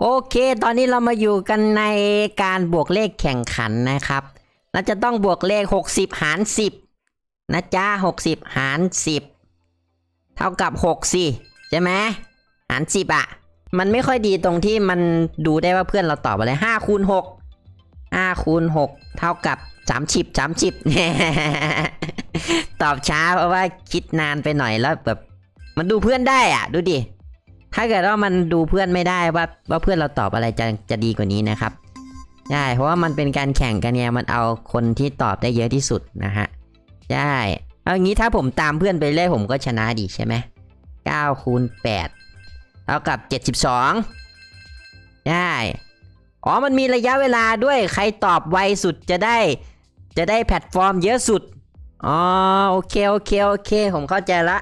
โอเค ตอนนี้เรามาอยู่กันในการบวกเลขแข่งขันนะครับ เราจะต้องบวกเลข 60 หาร 10 นะจ๊ะ60 หาร 10 เท่ากับ6สิใช่ไหมหาร 10อะ มันไม่ค่อยดีตรงที่มันดูได้ว่าเพื่อนเราตอบอะไร5คูณ6 5คูณ6เท่ากับ 30 30 ตอบช้าเพราะว่าคิดนานไปหน่อยแล้วแบบ มันดูเพื่อนได้อะ ดูดิ ถ้าเกิดว่ามันดูเพื่อนไม่ได้ว่าว่าเพื่อนเราตอบอะไรจะจะดีกว่านี้นะครับใช่เพราะว่ามันเป็นการแข่งกันเนี่ยมันเอาคนที่ตอบได้เยอะที่สุดนะฮะใช่เอางี้ถ้าผมตามเพื่อนไปเรื่อยผมก็ชนะดีใช่ไหม9คูณ8เท่ากับ72ใช่อ๋อมันมีระยะเวลาด้วยใครตอบไวสุดจะได้ จะได้แพลตฟอร์มเยอะสุดอ๋อโอเคโอเคโอเค ผมเข้าใจละ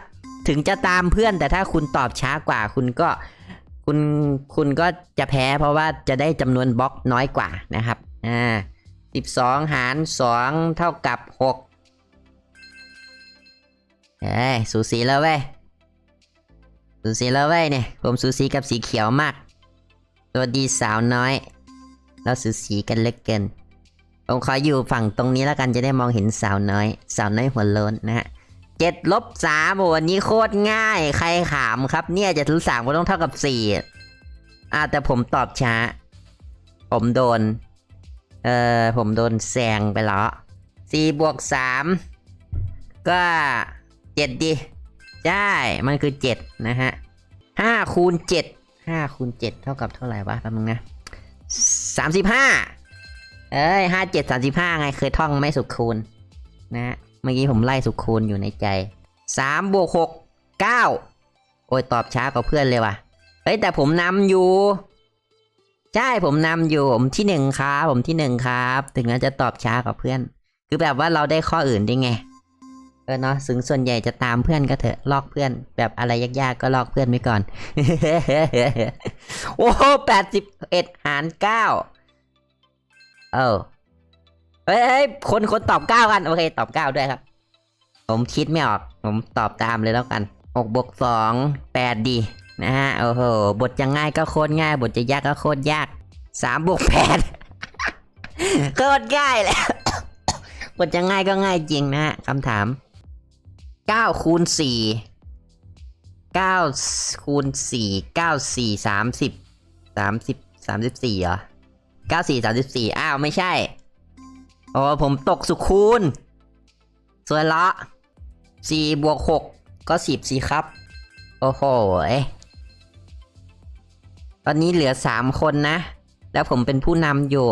ถึงจะตามเพื่อนแต่ถ้าคุณตอบช้ากว่า คุณก็คุณคุณก็จะแพ้เพราะว่าจะได้จำนวนบล็อกน้อยกว่านะครับอ่าสิบสองหารสองเท่ากับหกเอ้ยสูสีแล้วเว้ยสูสีแล้วเว้ยเนี่ยผมสูสีกับสีเขียวมาก ตัวดีสาวน้อย เราสูสีกันเล็กเกินผมขออยู่ฝั่งตรงนี้แล้วกันจะได้มองเห็นสาวน้อย สาวน้อยหัวโล้นนะฮะ เจ็ดลบสามโอ้วันนี้โคตรง่าย ใครขามครับเนี่ยเจะถึงสามก็ต้องเท่ากับสี่อ่าแต่ผมตอบช้า ผมโดน เอ่อ ผมโดนแซงไปแล้วสี่บวกสามก็เจ็ดดิ ใช่ มันคือเจ็ดนะฮะห้าคูณเจ็ดห้าคูณเจ็ดเท่ากับเท่าไหร่วะแป๊บนึงนะสามสิบห้าเอ้ยห้าเจ็ดสามสิบห้าไงเคยท่องไม่สุขคูณนะ เมื่อกี้ผมไล่สุขคูณอยู่ในใจสามบวกหกเก้าโอ้ยตอบช้ากว่าเพื่อนเลยว่ะ เฮ้ยแต่ผมนำอยู่ ใช่ผมนำอยู่ผมที่หนึ่งครับผมที่หนึ่งครับ ถึงแม้จะตอบช้ากว่าเพื่อน คือแบบว่าเราได้ข้ออื่นได้ไง เออเนาะถึงส่วนใหญ่จะตามเพื่อนก็เถอะลอกเพื่อน แบบอะไรยากๆก็ลอกเพื่อนไว้ก่อน โอ้แปดสิบเอ็ดหารเก้าเออ เฮ้ยเฮ้ยคนคนตอบเก้ากัน โอเค ตอบเก้าด้วยครับ ผมคิดไม่ออก ผมตอบตามเลยแล้วกันหกบวกสองแปดดีนะฮะ โอ้โห บทจะง่ายก็โคตรง่าย บทจะยากก็โคตรยากสามบวกแปดโคตรง่ายเลยบทจะง่ายก็ง่ายจริงนะฮะคำถามเก้าคูณสี่เก้าคูณสี่เก้าสี่สามสิบสามสิบสามสิบสี่เหรอเก้าสี่สามสิบสี่อ้าว ไม่ใช่ โอ้ผมตกสุคูณส่วนละสี่บวกหกก็สิบสิครับ โอ้โหตอนนี้เหลือสามคนนะ แล้วผมเป็นผู้นำอยู่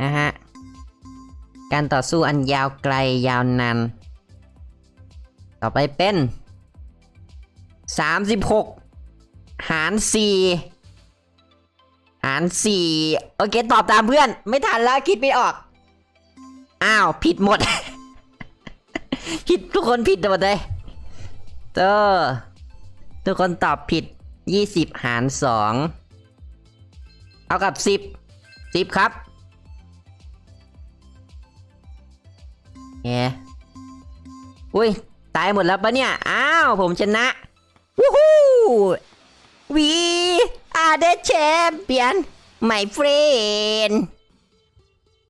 นะฮะ การต่อสู้อันยาวไกลยาวนาน ต่อไปเป็นสามสิบหกหารสี่หารสี่โอเค ตอบตามเพื่อน ไม่ทันแล้วคิดไม่ออก อ้าว ผิดหมด ผิดทุกคนผิดหมดเลยเตอทุกคนตอบผิดยี่สิบหารสองเอากับสิบสิบครับเฮ้อุ้ย ตายหมดแล้วปะเนี่ย อ้าว ผมชนะวู้ฮู้วีอาเดชแชมเปียน my friend